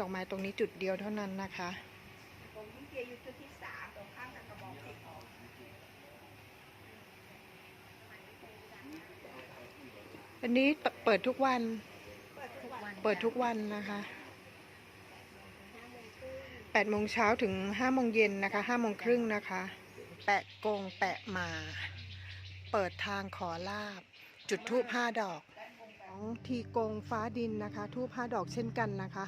ดอกไม้ตรงนี้จุดเดียวเท่านั้นนะคะผมยิ่งเกียร์อยู่จุดที่สามตรงข้างกับกระบอกเพชรของอันนี้เปิดทุกวัน เปิดทุกวันเปิดทุกวันนะคะ8โมงเช้าถึง5โมงเย็นนะคะ5โมงครึ่งนะคะ แปะกงแปะมา เปิดทางขอลาบ จุดทูบ5ดอกของทีกงฟ้าดินนะคะ ทูบ5ดอกเช่นกันนะคะ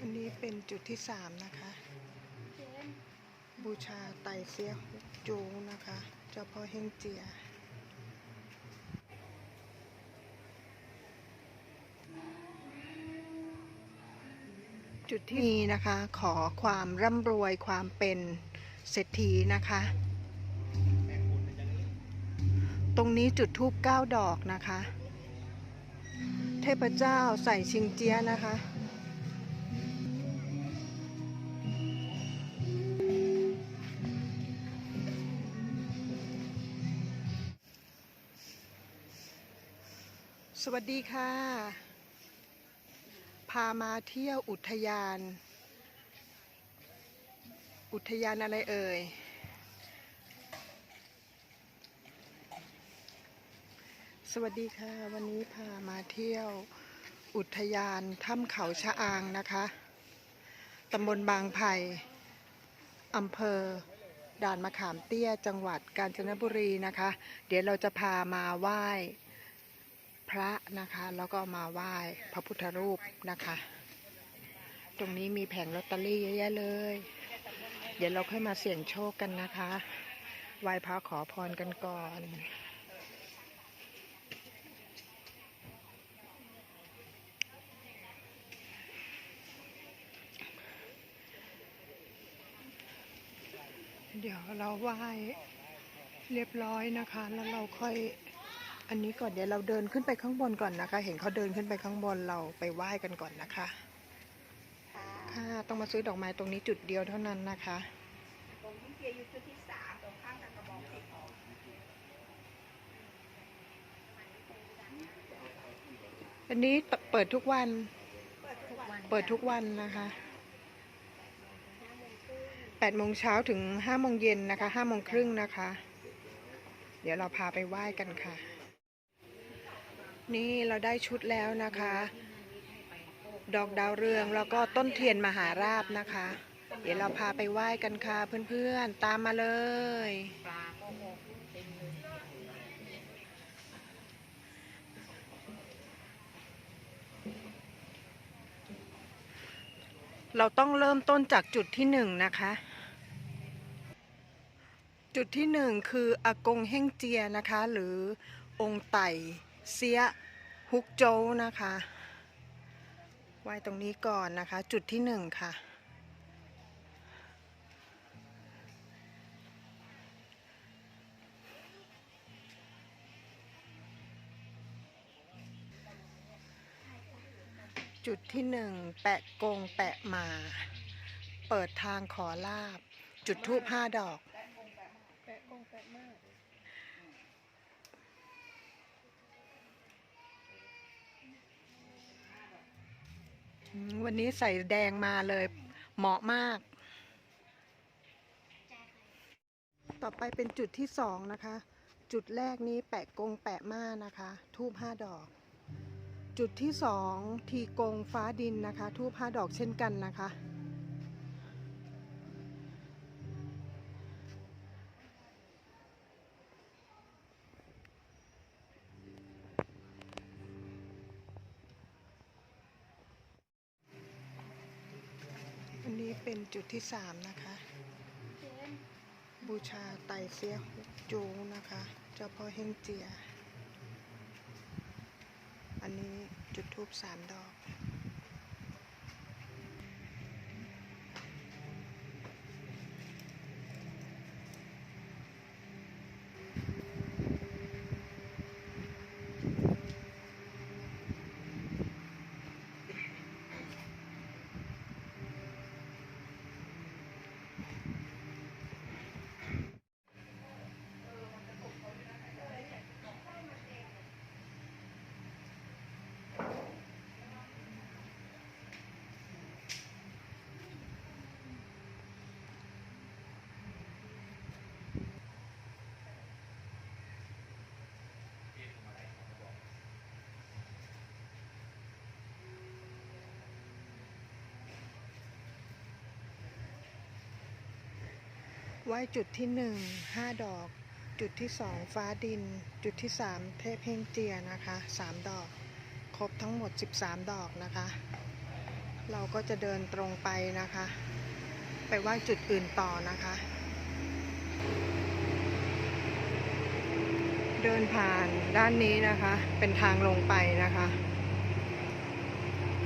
อันนี้เป็นจุดที่3นะคะ บูชาไตเสียฮุกจูนะคะ เจ้าพ่อเฮงเจีย จุดที่นี้นะคะ ขอความร่ำรวยความเป็นเศรษฐีนะคะ ตรงนี้จุดทูบเก้าดอกนะคะ เทพเจ้าใส่ชิงเจียนะคะ สวัสดีค่ะ พามาเที่ยวอุทยาน อุทยานอะไรเอ่ย สวัสดีค่ะ วันนี้พามาเที่ยวอุทยานถ้ำเขาชะอางนะคะตำบลบางไผ่อำเภอด่านมะขามเตี้ยจังหวัดกาญจนบุรีนะคะ เดี๋ยวเราจะพามาไหว้ พระนะคะ แล้วก็มาไหว้พระพุทธรูปนะคะ ตรงนี้มีแผงลอตเตอรี่เยอะแยะเลย เดี๋ยวเราค่อยมาเสี่ยงโชคกันนะคะไหว้พระขอพรกันก่อนเดี๋ยวเราไหว้เรียบร้อยนะคะ แล้วเราค่อย อันนี้ก่อนเดี๋ยวเราเดินขึ้นไปข้างบนก่อนนะคะ เห็นเขาเดินขึ้นไปข้างบนเราไปไหว้กันก่อนนะคะ ค่ะต้องมาซื้อดอกไม้ตรงนี้จุดเดียวเท่านั้นนะคะผมยิ่งเกียร์อยู่จุดที่สามตรงข้างกับกระบอกเพชรของอันนี้เปิดทุกวัน เปิดทุกวันเปิดทุกวันนะคะ8โมงเช้าถึง5โมงเย็นนะคะ5โมงครึ่งนะคะ เดี๋ยวเราพาไปไหว้กันค่ะ นี่เราได้ชุดแล้วนะคะ ดอกดาวเรืองแล้วก็ต้นเทียนมหาราบนะคะ เดี๋ยวเราพาไปไหว้กันค่ะเพื่อนๆ ตามมาเลยเต็มเลยเราต้องเริ่มต้นจากจุดที่หนึ่งนะคะ จุดที่หนึ่งคืออากงเฮ่งเจียนะคะ หรือองค์ไต่ เสียฮุกโจวนะคะไหว้ตรงนี้ก่อนนะคะ จุดที่หนึ่งค่ะ จุดที่หนึ่งแปะกงแปะมา เปิดทางขอลาบ จุดทูบห้าดอก แปะกงแปะมาก อืม วันนี้ใส่แดงมาเลย เหมาะมาก ต่อไปเป็นจุดที่สองนะคะ จุดแรกนี้แปะกงแปะม่านะคะ ทูบห้าดอก จุดที่สองทีกงฟ้าดินนะคะ ทูบห้าดอกเช่นกันนะคะ เป็นจุดที่สามนะคะ บูชาไต่เสียฮุกจูนะคะ เจ้าพ่อเฮงเจีย อันนี้จุดทูบสามดอก ไหว้จุดที่หนึ่งห้าดอก จุดที่สองฟ้าดิน จุดที่สามเทพเฮงเจียนะคะสามดอก ครบทั้งหมด13ดอกนะคะ เราก็จะเดินตรงไปนะคะ ไปไหว้จุดอื่นต่อนะคะ เดินผ่านด้านนี้นะคะ เป็นทางลงไปนะคะ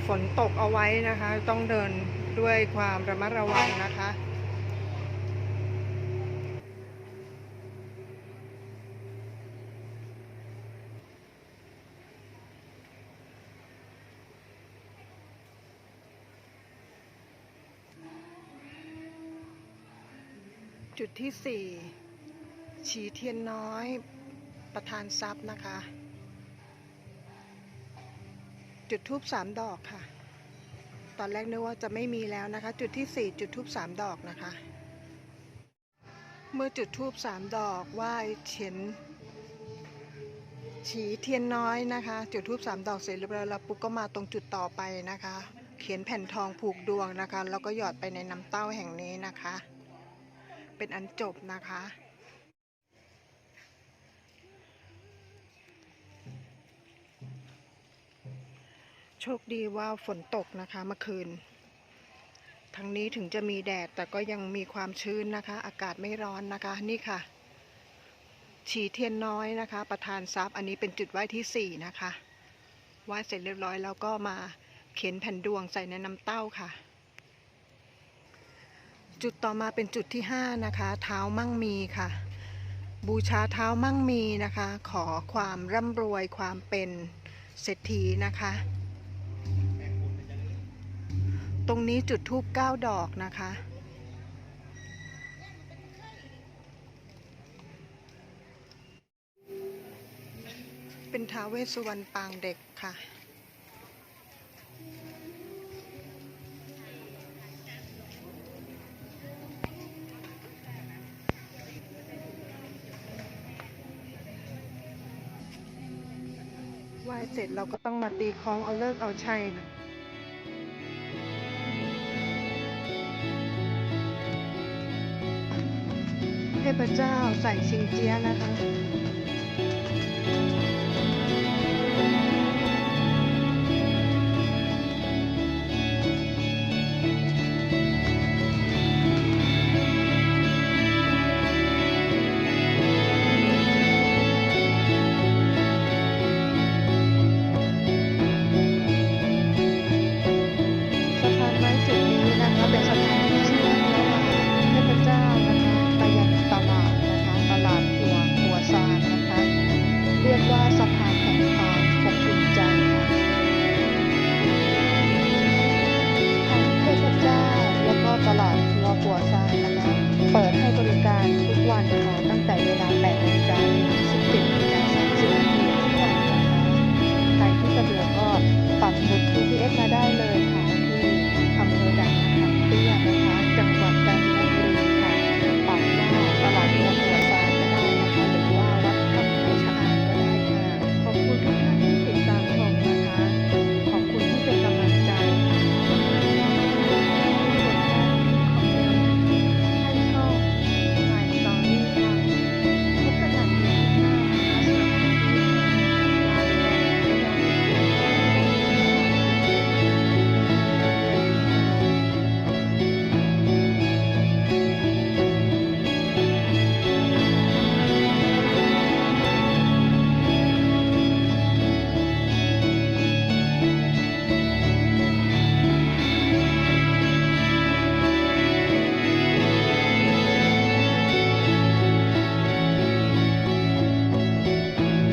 ฝนตกเอาไว้นะคะ ต้องเดินด้วยความระมัดระวังนะคะ จุดที่สี่ฉีเทียนน้อย ประธานทรัพย์นะคะ จุดทูบสามดอกค่ะ ตอนแรกนึกว่าจะไม่มีแล้วนะคะ จุดที่สี่จุดทูบสามดอกนะคะ เมื่อจุดทูบสามดอกไหว้เฉียนฉีเทียนน้อยนะคะ จุดทูบสามดอกเสร็จเรียบร้อยแล้วปุ๊บก็มาตรงจุดต่อไปนะคะ เขียนแผ่นทองผูกดวงนะคะ แล้วก็หยอดไปในน้ำเต้าแห่งนี้นะคะ เป็นอันจบนะคะ โชคดีว่าฝนตกนะคะเมื่อคืนทั้งนี้ถึงจะมีแดดแต่ก็ยังมีความชื้นนะคะ อากาศไม่ร้อนนะคะนี่ค่ะ ฉีเทียนน้อยนะคะ ประธานทรัพย์อันนี้เป็นจุดไหว้ที่สี่นะคะไหว้เสร็จเรียบร้อยแล้วก็มาเขียนแผ่นดวงใส่ในน้ำเต้าค่ะ จุดต่อมาเป็นจุดที่ 5 นะคะ เท้ามั่งมีค่ะ บูชาเท้ามั่งมีนะคะ ขอความร่ำรวยความเป็นเศรษฐีนะคะ ตรงนี้จุดทูบ9ดอกนะคะ เป็นท้าเวสสุวรรณปางเด็กค่ะ ว้เสร็จเราก็ต้องมาตีคล้องเอาเลิกเอาชัยนะเทพเจ้าใส่ชิงเจียนะคะ